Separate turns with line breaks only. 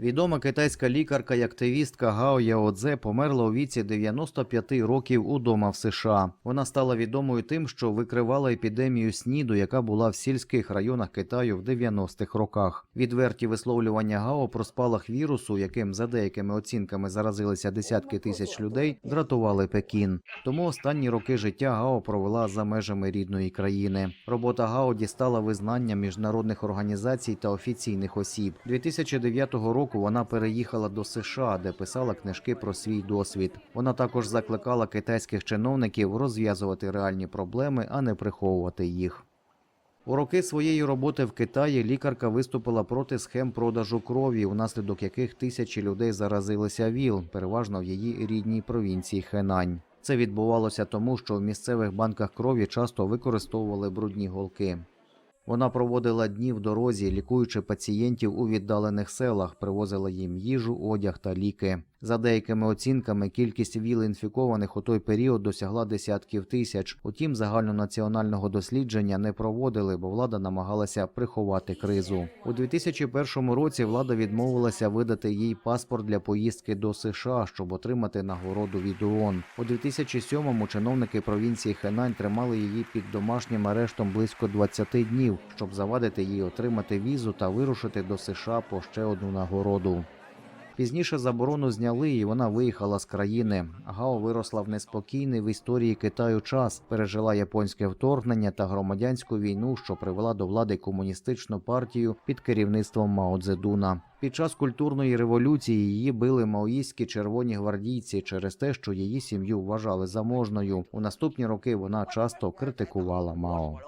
Відома китайська лікарка і активістка Гао Яодзе померла у віці 95 років удома в США. Вона стала відомою тим, що викривала епідемію СНІДу, яка була в сільських районах Китаю в 90-х роках. Відверті висловлювання Гао про спалах вірусу, яким за деякими оцінками заразилися десятки тисяч людей, дратували Пекін. Тому останні роки життя Гао провела за межами рідної країни. Робота Гао дістала визнання міжнародних організацій та офіційних осіб. 2009 року вона переїхала до США, де писала книжки про свій досвід. Вона також закликала китайських чиновників розв'язувати реальні проблеми, а не приховувати їх. У роки своєї роботи в Китаї лікарка виступила проти схем продажу крові, унаслідок яких тисячі людей заразилися ВІЛ, переважно в її рідній провінції Хенань. Це відбувалося тому, що в місцевих банках крові часто використовували брудні голки. Вона проводила дні в дорозі, лікуючи пацієнтів у віддалених селах, привозила їм їжу, одяг та ліки. За деякими оцінками, кількість ВІЛ-інфікованих у той період досягла десятків тисяч. Утім, загальнонаціонального дослідження не проводили, бо влада намагалася приховати кризу. У 2001 році влада відмовилася видати їй паспорт для поїздки до США, щоб отримати нагороду від ООН. У 2007-му чиновники провінції Хенань тримали її під домашнім арештом близько 20 днів, щоб завадити їй отримати візу та вирушити до США по ще одну нагороду. Пізніше заборону зняли, і вона виїхала з країни. Гао виросла в неспокійний в історії Китаю час, пережила японське вторгнення та громадянську війну, що привела до влади комуністичну партію під керівництвом Мао Цзедуна. Під час культурної революції її били маоїстські червоні гвардійці через те, що її сім'ю вважали заможною. У наступні роки вона часто критикувала Мао.